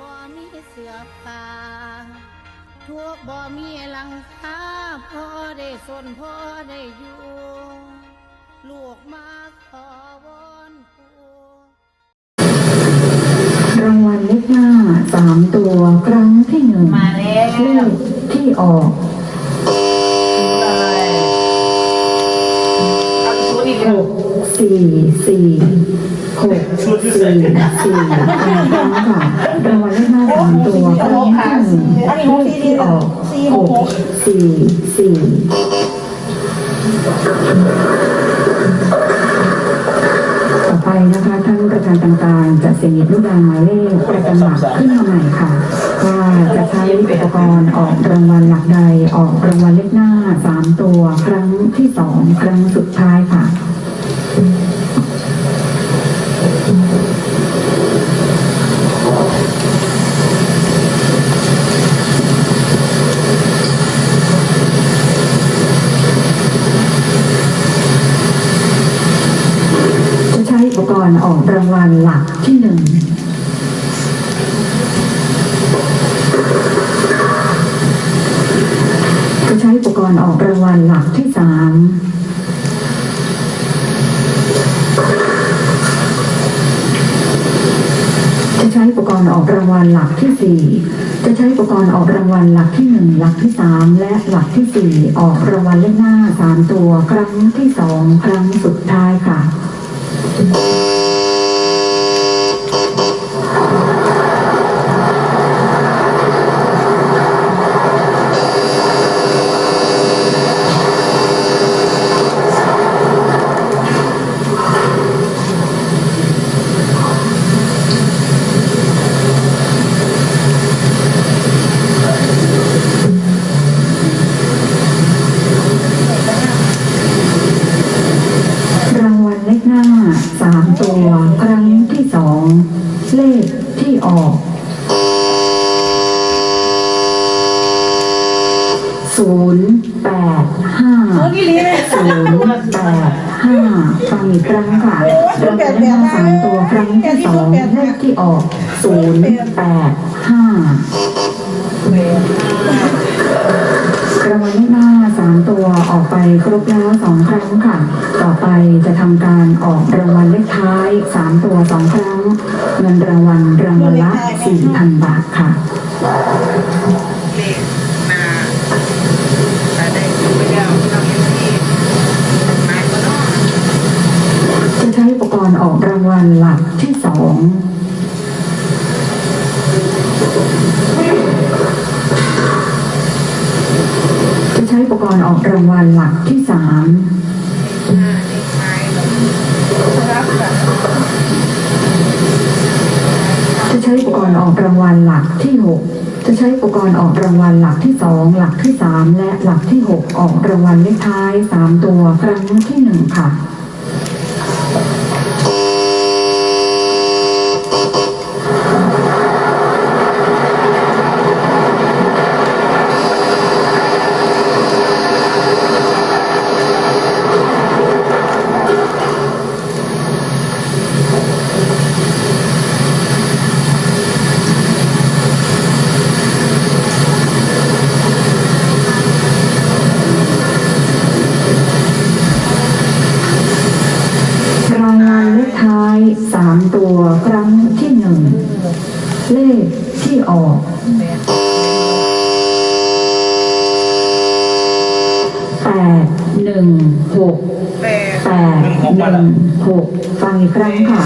บ่มีเสื้อผ้าทุกข์บ่มีหลังคาพอได้สนพอได้อยู่ ลูกมาขอวอนปู่รางวัลเลขหน้าสามตัวครั้งที่หนึ่งมาแล้วเลขที่ออกเอาชุดอีกหแล้วกสี่สี่หกสี่สี่ครั้งค่ะร รั้งที่หนึ่งเลขที่ออกหกสี่สี่ต่อไปนะคะท่านประธานต่างๆ จะเสียงหยิบลูกยางหมายเลขประจำหลักขึ้นมาใหม่ค่ะว่าจะใช้อุปกรณ์ออกรางวัลหลักใดออกรางวัลเลขหน้าสามตัว ครั้งที่สองครั้งสุดท้ายค่ะ จะใช้อุปก รณ์ออกรางวัลหลักที่หนึ่งจะใช้อุปกรณ์ออกรางวัลหลักที่สามจะใช้อุปกรณ์ออกรางวัลหลักที่สี่จะใช้อุปกรณ์ออกรางวัลหลักที่หนึ่งหลักที่สามและหลักที่สี่ออกรางวัลเลขหน้าสามตัว ครั้งที่สองครั้งสุดท้ายค่ะ ตัว ครั้งที่สอง เลขที่ออก ศูนย์แปดห้านี่ลีเลยศูนย์แปดห้าฟังอีกครั้งค่ะรางวัลเลขหน้าสามตัวครั้งที่สองเลขที่ออกศูนย์แปดห้า รางวัลเลขหน้าสามตัวออกไปครบแล้วสองครั้งค่ะ ต่อไปจะทำการออกรางวัลเลขท้ายสามตัวสองครั้ง เงินรางวัลรางวัลละสี่พันบาทค่ะเลขนาแต่ได้ไปแล้วทำยังไงนายก็ต้องจะใช้อุปกรณ์ออกรางวัลหลักที่สอง รณ์ออกรางวัลหลักที่สามจะใช้อุปกรณ์ออกรางวัลหลักที่หกจะใช้อุปกรณ์ออกรางวัลหลักที่สองหลักที่สามและหลักที่หกออกรางวัลเลขท้ายสามตัวครั้งที่หนึ่งค่ะามตัวครั้งที่หนึ่ง เลขที่ออก แปดหนึ่งหกแปดหนึ่งหกฟังอีกครั้งค่ะ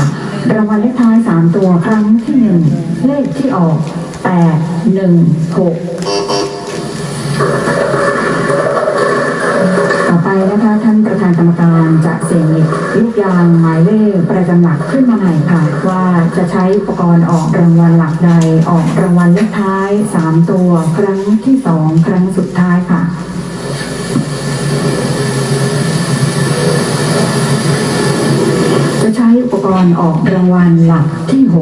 รางวัลเลขท้ายสามตัวครั้งที่หนึ่ง เลขที่ออกแปดหนึ่งหกานประธานกรรมการจะเสียงลูกยางหมายเลขประจำหลักขึ้นมาใหม่ค่ะ ว่าจะใช้อุปกรณ์ออกรางวัลหลักใดออกรางวัลเลขท้าย 3 ตัว ครั้งที่สองครั้งสุดท้ายค่ะจะใช้อุปกรณ์ออกรางวัลหลักที่ 6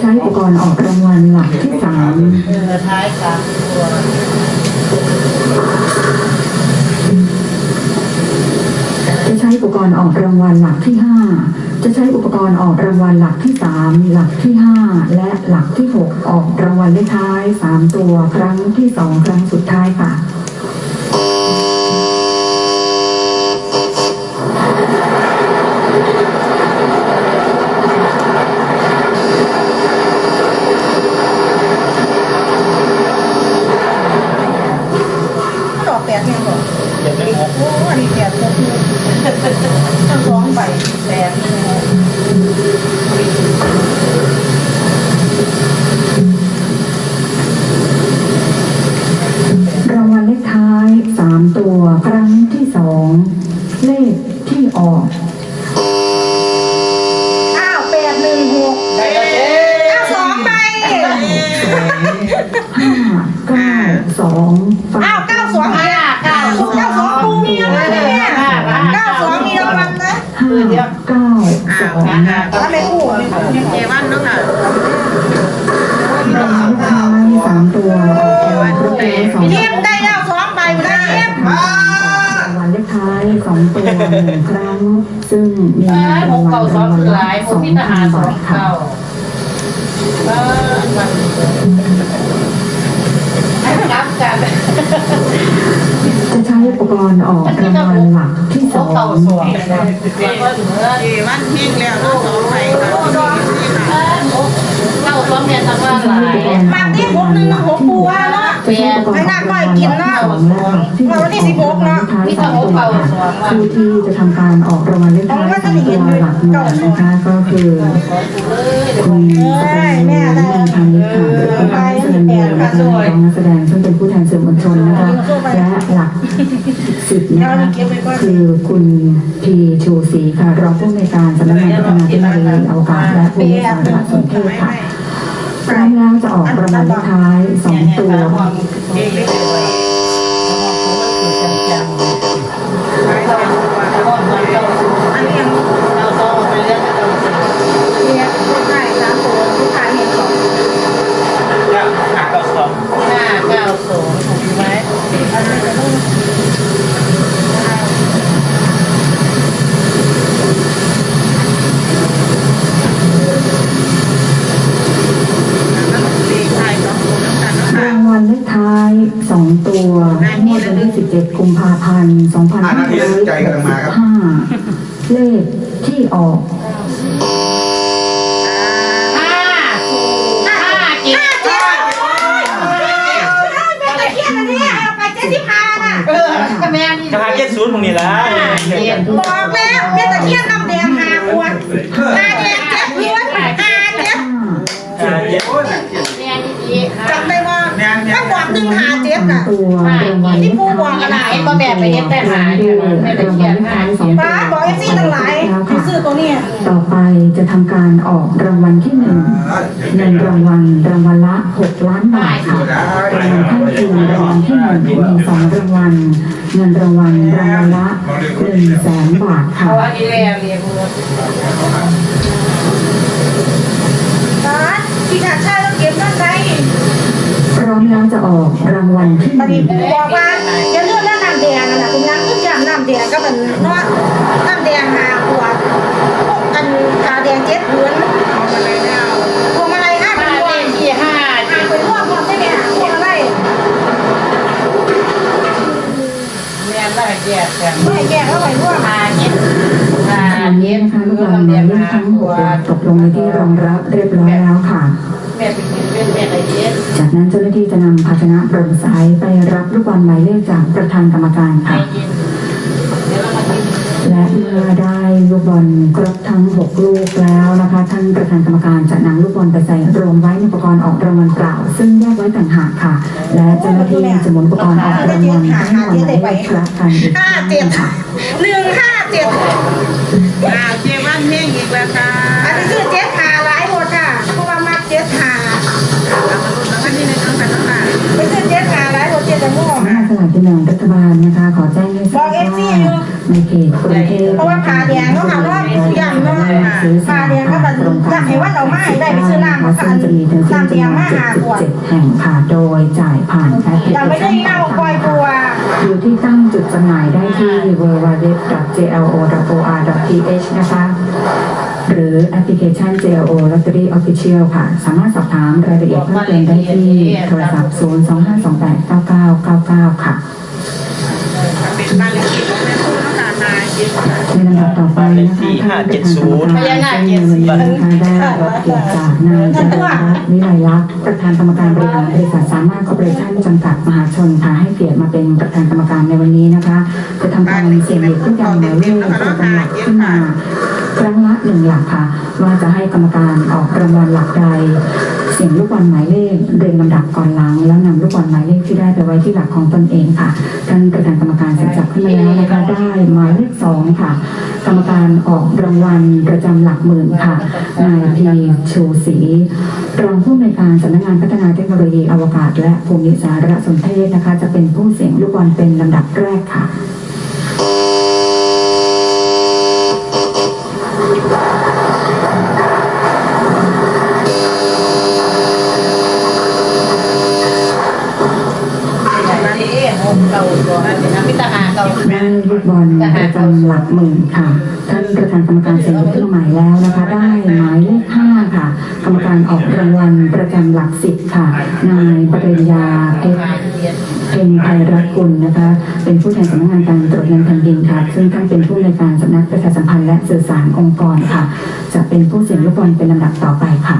ใช้อุปกรณ์ออกรางวัลหลักที่สามเออท้ายสามตัวจะใช้อุปกรณ์ออกรางวัลหลักที่5จะใช้อุปกรณ์ออกรางวัลหลักที่3หลักที่5และหลักที่6ออกรางวัลเลขท้าย3ตัวครั้งที่2ครั้งสุดท้ายค่ะ ปดเนี่ยก่อนโอ้อันนี้แปดหกทั้งสองใบแปดหนึ่งหก ลเลขท้ายสองเทียมได้แล้วสองใบมาได้เทียมรางวัลเลขท้ายสองตัวหนึ่งครั้ง ซึ่งมีเงินรางวัลรางวัลละสองพันบาทค่ะรับกันจะใช้อุปกรณ์ออกรางวัลหลักที่สองเก่าสวงเรียกว่าถึงเมื่อเจวันเฮงแล้วเนาะสองใบค่ะนี่ค่ะเก่าสวงเนี่ยทำว่าหลายมาที่หกหนึ่งหกปูว่าเนาะจะใช้อุปกรณ์ออกรางวัลหลักที่สองและหลักที่หกออกรางวัลเลขท้ายสองตัวค่ะผู้ที่จะทำการออกรางวัลเลขท้ายสองตัวหลักหน่วยนะคะก็คือคุณสกลเงินพาณิชย์ค่ะหรือคุณอาเซนเดียนะคะรองนักแสดงซึ่งเป็นผู้แทนสื่อมวลชนนะคะและหลักสิบนะคะคือคุณพีชูศรีค่ะรองผู้อำนวยการสำนักงานพัฒนาเทคโนโลยีอวกาศและภูมิสารสนเทศค่ะ พร้อมแล้วจะออกรางวัลเลขท้ายสองตัว เองเล็กเกระทาเจ็ดศูนย์ตรงนี้ละเจ็ดบอกแล้วเป็นตะเคียนน้ำแดงหาขวดหาแดงเจ็ดเพื่อนหาเจ็ดกระทาเจ็ดแม่นี่ดีจำได้ว่าถ้าบอกหนึ่งหาเจ็ดสามน่ะตัวรางวัลเลขท้ายอะไรก็แบบไปเย็บแต่หาด้เนี่วยยไม่ได้รางเขีวัยลนเลขหาท้ายสองป้าบอกเอฟซีทั้งหลายให้ซื้อ ตัวนี้ต่อไปจะทำการออกรางวัลที่หนึ่งเงินรางวัลรางวัลละหกล้านบาทค่ะรางวัลข้างเคียงรางวัลที่หนึ่งมีสองรางวัลเงินรางวัลรางวัลละหนึ่งแสนบาทค่ะเพราะว่าอีเรียเรียนป้าพี่ขาดชาต้องเก็บเงินไว้พร้อมแล้วจะออกรางวัลที่หนึ่งบอกว่าอย่าเลือกเรื่องน้ำแดงน่ะคุณยังขึ้นอย่างน้ำแดงก็เป็นน้ำแดงหาขวดพว อันกาแดงเจ็ดเพื่อนเอามาเลยแล้วพวงมาลัยห้าห้าเป็นพวงที่ห้าหาเจ็ดเป็นพวงพวงใช่ไหมพวงมาลัยแม่ละแยกกันไม่แยกเข้าไปพวงห้าเจ็ดห้าอันนี้เจ็นะคะลูกบอลำเดีมายยเลขมาทั้งหหักวตกลงในที่รองรับเรียบร้อยแล้วค่ะแม่เป็นเป็นแม่ละเจ็ดจากนั้นเจ้าหน้าที่จะนำภาชนะโปร่งใสไปรับลูกบอลหมายเลขจากประธานกรรมการค่ะ และเมื่อได้ลูกบอลครบทั้ง 6 ลูกแล้วนะคะ ท่านประธานกรรมการจะนำลูกบอลไปใส่รวมไว้ในอุปกรณ์ออกรางวัลเปล่า ซึ่งแยกไว้ต่างหากค่ะ และเจ้าหน้าที่จะหมุนอุปกรณ์ออกรางวัลให้หมดหมายเลขคละกันอีกคห้ารั้งเจ็ดค่ะ หนึ่งห้าเจ็ดอ่าเจวันเฮงอีกแล้วค่ะอันนี้คือเจ็ดหาหลายหมดค่ะเพราะว่ามาเจ็ดหาเรามาลุ้นรางวัลที่หนึ่งกันค่ะน้องค่ะไม่ใช่เจ็ดหาหลายหมดเจ็ดจะม่วง สำนักงานสลากกินแบ่งรัฐบาลนะคะ ขอแจ้งให้ทราบบอก FC ว่าอยู่ใน เขตกรุงเทพเพราะว่าผ่าแดงเนาะค่ะเนาะอย่างเนาะผ่าแดงก็แบบอยากให้วัดเอาไม้ได้ไปซื้อน้ำซึ่งจะมีทั้งสิ้นจำนวน7.7แห่งค่ะโดยจ่ายผ่านแอปพลิอยากเคไม่ชัได้นเงาคอยตัวทอยู่ที่ตั้งจุดจำหน่ายได้ที่ www.jlo.or.th นะคะหรือแอปพลิเคชัน JLO Lottery Official ค่ะ สามารถสอบถามรายละเอียดเพิ่มเติมได้ที่โทรศัพท์ 025289999 ค่ะ ในลำดับต่อไปนะคะท่านประธานกรรมการเงินนะคะได้รับเกียรติจากนายจตุรัตน์วิไลลักษณ์ประธานกรรมการบริหารบริษัทสามารถคอร์ปอเรชั่นจำกัดมหาชนค่ะให้เกียรติมาเป็นประธานกรรมการในวันนี้นะคะจะทำการเสี่ยงหยิบทุกอย่างหมายเลขประจำหลักขึ้นมาครั้งละหนึ่งหลักค่ะ ว่าจะให้กรรมการออกรางวัลหลักใด เสียงลูกบอลหมายเลขเรียงลำดับก่อนหลัง แล้วนำลูกบอลหมายเลขที่ได้ไปไว้ที่หลักของตนเองค่ะ ท่านประธานกรรมการเสร็จจับขึ้นมาแล้วนะคะได้หมายเลขสองค่ะ กรรมการออกรางวัลประจำหลักหมื่นค่ะนายพีชูศรีรองผู้อำนวยการสำนักงานพัฒนาเทคโนโลยีอวกาศ และภูมิสารสนเทศนะคะ จะเป็นผู้เสียงลูกบอลเป็นลำดับแรกค่ะ อันนี้หกเก่าตัวอันนี้นะพิตาหาเก่าได้ลูกบอลประจำหลักหมื่นค่ะ ท่านประธานกรรมการเซ็นขึ้นมาใหม่แล้วนะคะ ได้หมายเลขห้าค่ะ กรรมการออกรางวัลประจำหลักสิบค่ะ นายปริญญาเพชรเพ็ญไพรัตกุลนะคะ เป็นผู้แทนสำนักงานการตรวจเงินแผ่นดินค่ะ ซึ่งท่านเป็นผู้ในการสำนักประชาสัมพันธ์และสื่อสารองค์กรค่ะ จะเป็นผู้เสียงลูกบอลเป็นลำดับต่อไปค่ะ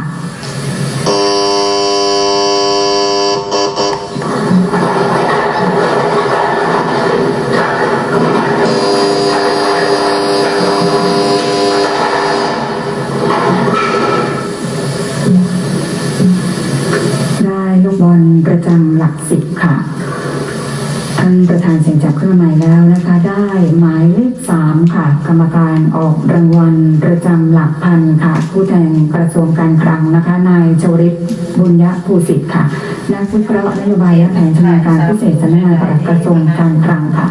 รรมการออกรางวัลประจำหลักพันค่ะ ผู้แทนกระทรวงการคลังนะคะ นายชวริตบุญยภูสิทธิ์ค่ะ นักวิเคราะห์นโยบายและแผนชำนาญการพิเศษสำนักงานปลัดกระทรวงการคลังค่ะ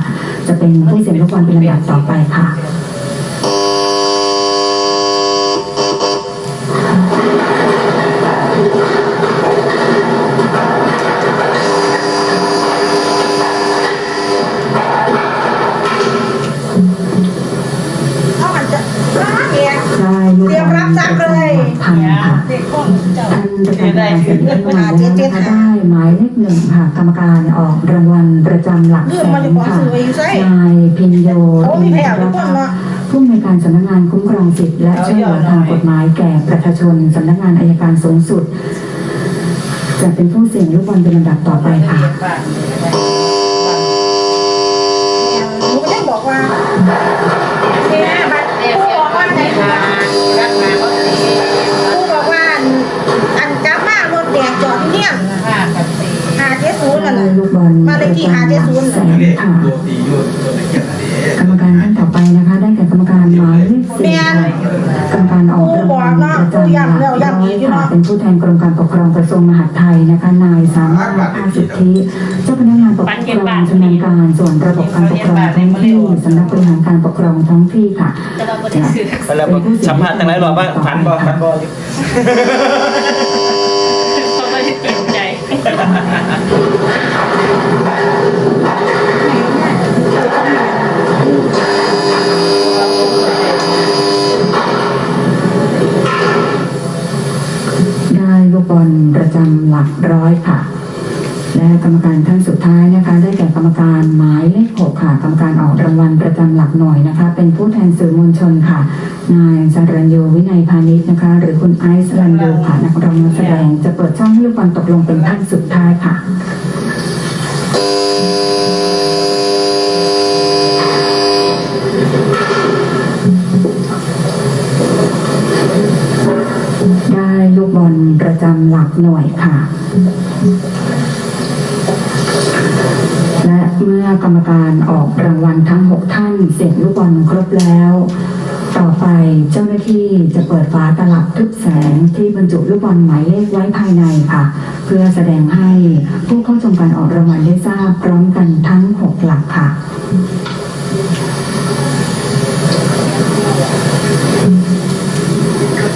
จะเป็นผู้เสียงลูกบอลเป็นลำดับต่อไปค่ะ งานคุ้มครองสิทธิและช่วยเหลือทางกฎหมายแก่ประชาชนสำนักงานอายการสูงสุด จะเป็นผู้เสี่ยงลูกบอลเป็นลำดับต่อไปค่ะหนูก็ยังบอกว่าเนี่ยบัดผู้บอกว่าไหนผู้บอกรักมาก็ตีผู้บอกว่าอันอันกลับมารถแดงจอดอยู่เนี่ยห้ากับสี่หาเจ๊ศูนย์นั่นได้น่ะลูกบอลประจำหลักแสนค่ะ กรรมการท่านต่อไปนะคะ ได้แก่กรรมการหมายเลขสี่ค่ะกรรมการออกรางวัลประจำหลักร้อยค่ะเป็นผู้แทนกรมการปกครองกระทรวงมหาดไทยนะคะนายสามารถอาสิทธิเจ้าพนักงานปกครองชำนาญการส่วนระบบการปกครองท้องที่สำนักบริหารการปกครองท้องที่ค่ะจะแล้วสัมผัสตั้งหลายรอบว่าฝันบ่ฝันบ่อยู่เขาไม่ได้เต็มใจ บอลประจำหลักร้อยค่ะ และกรรมการท่านสุดท้ายนะคะ ได้แก่กรรมการหมายเลขหกค่ะ กรรมการออกรางวัลประจำหลักหน่วยนะคะ เป็นผู้แทนสื่อมวลชนค่ะ นายสรัญโยวินัยพาณิชย์นะคะ หรือคุณไอซ์รันโยค่ะนักร้องนักแสดงจะเปิดช่องให้ลูกบอลตกลงเป็นท่านสุดท้ายค่ะ หลักหน่วยค่ะ และเมื่อกรรมการออกรางวัลทั้ง 6 ท่านเสร็จลูกบอลครบแล้ว ต่อไปเจ้าหน้าที่จะเปิดฝาตลับทึบแสงที่บรรจุลูกบอลหมายเลขไว้ภายในค่ะ เพื่อแสดงให้ผู้เข้าชมการออกรางวัลได้ทราบพร้อมกันทั้ง 6 หลักค่ะ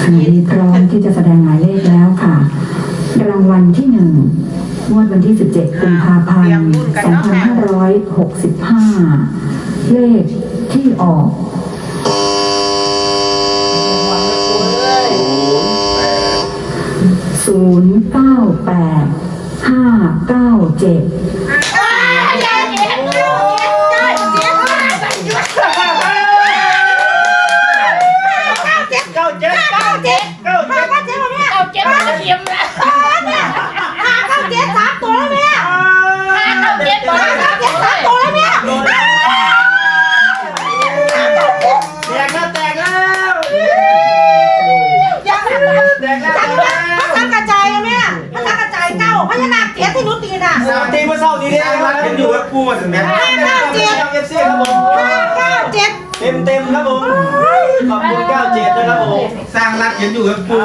ขณะนี้พร้อมที่จะแสดงหมายเลขแล้วค่ะ รางวัลที่หนึ่งงวดวันที่ 17กุมภาพันธ์2565 เลขที่ออกศูนย์เก้าแปดห้าเก้าเจ็ด ญานาคเจ๊ที่นุตีน่ะสามทีเมื่อเช้านี้เนี่ยรักกันอยู่กับกูถึงแม้เก้าเจ็ดเอฟซีครับผมห้าเก้าเจ็ดเต็มเต็มครับผมขอบคุณเก้าเจ็ดนะครับผมสร้างรักกันอยู่กับปู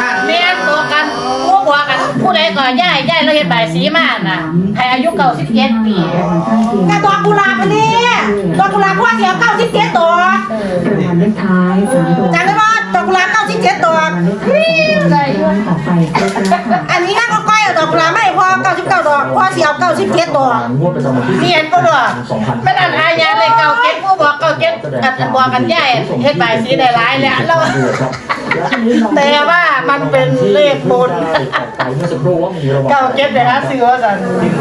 ห้าเมียตัวกันพวกหัวกันผู้ใดก็ย่ายย่ายเราเห็นใบายสีมาน่ะให้อายุเก่าสิบเจ็ดปีรางวัลข้างเคียงแต่ดอกกุหลาบอันนี้ดอกกุหลาบพวกเดียวเก้าสิบเจ็ดตัวรางวัลเลขท้ายสามตัวจำได้ป่ะ ดอกกุหลาบเก้าสิบเจ็ดตัวรางวัลเลขท้ายสองตัวออกไปครบแล้วค่ะอันนี้นั่งก็ก้อยเอาดอกกุหลาบไม่พอเก้าสิบเก้าดอกพอเสียวเก้าสิบเจ็ดตัวงวดประจำวันที่เมียนก็ด้วยไม่นั่นอายาเลยเก่าเก็บผู้บอกเก่าเก็บอันบอกกันย่ายเฮ็ดใบายสีได้หลายแล้วเราแต่ว่ามันเป็นเลขบนไปเมื่อสักครู่ว่ามีรางวัลเก่าเก็บเลยฮะซื้อว่าสัน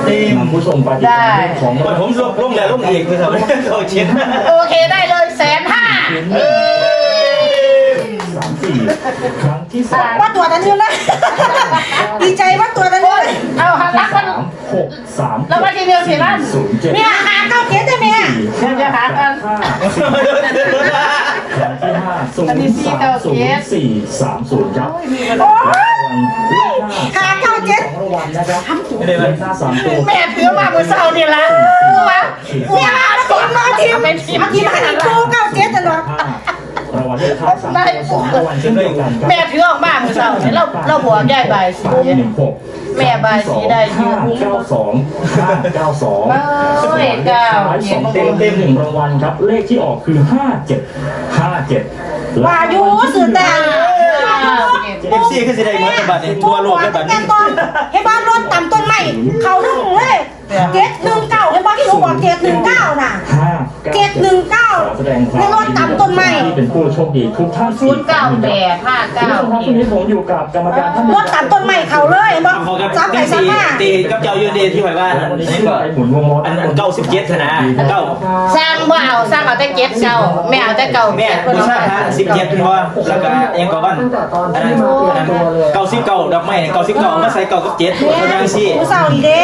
เต็มนำผู้ชมไปที่ของก่อนผมลงลงแล้วลงอีกนะครับเก้าเจ็ดโอเคได้เลยแสนห้า สามสี่ครั้งที่สามว่าตัวนั้นอยู่นะดีใจว่าตัวนั้นอยู่เอาหันหลังมัน สามหกสามแล้วมาทีเดียวสิลั่นศูนย์เจ็ดเนี่ยหาเก้าเจ็ดได้ไหมเดี๋ยวจะหากัน ห้าครั้งที่ห้าศูนย์สามศูนย์สี่สามศูนย์ครับโอ้ยรางวัลเลขหน้าหาเก้าเจ็ดสองรางวัลนะครับเลขหน้าสามตัวแม่ถือมาเมื่อเช้านี่ละว่าเนี่ยมาทีมมาทีมมาทีมมาทีมกูเก้าเจ็ดตลอด รางวัลเลขท้ายสามตัวสองรางวัลเช่นเดียวกันครับแม่ถือออกมาเมื่อเช้านี่เราเราบวกย่ายใบายสี สามหนึ่งหกแม่บายสีได้เยห้าอะ เก้าสองห้าเก้าสองโอ้ยเก้าท้ายสองเต็มเต็มหนึ่งรางวัลครับ เลขที่ออกคือห้าเจ็ดห้าเจ็ดวายุสื่อแต่เอฟซีคือสิได้เหมือนกันบัดนี้ทั่วโลกกันบัดแต่นี้ตอนให้บ้านรถต่ำต้นไม้เขาทั้งเลยเจ็ดหนึ่งเก้าให้บ้านที่หนูบอกเจ็ดหนึ่งเก้าน่ะห้าเจ็ดหนึ่งเก้าขอแสดงความในรถต่ำต้นไม้ที่เป็นผู้โชคดีทุกท่านศูนย์เก้าแปดห้าคุณเก้าผู้ชมครับวันนี้ผมอยู่กับกรรมการท่านหรนึ่ถงต่ำต้นไม้เขาเลยบอกขอกับสามไปตีสามสี่มาตีกับเจ้ายูเดที่ไหวว่าวันนี้นี่ก็ก็ไปหมุนวงล้ออันอันเก้าสิบเจ็ดนะเก้าสร้างว่าเอาสร้างเอาแต่เก็บเก่าแม่เอาแต่เก่าแม่บูชาพระสิบเจ็ดเป็นว่าแล้วก็ยังก็บ้านอันนั้นอันนั้นเก้าสิบเก้าดอกไม้เก้าสิบเก้ามาใส่เก้ากับเจ็ดเขาจังซี่ผู้สาวดีเด้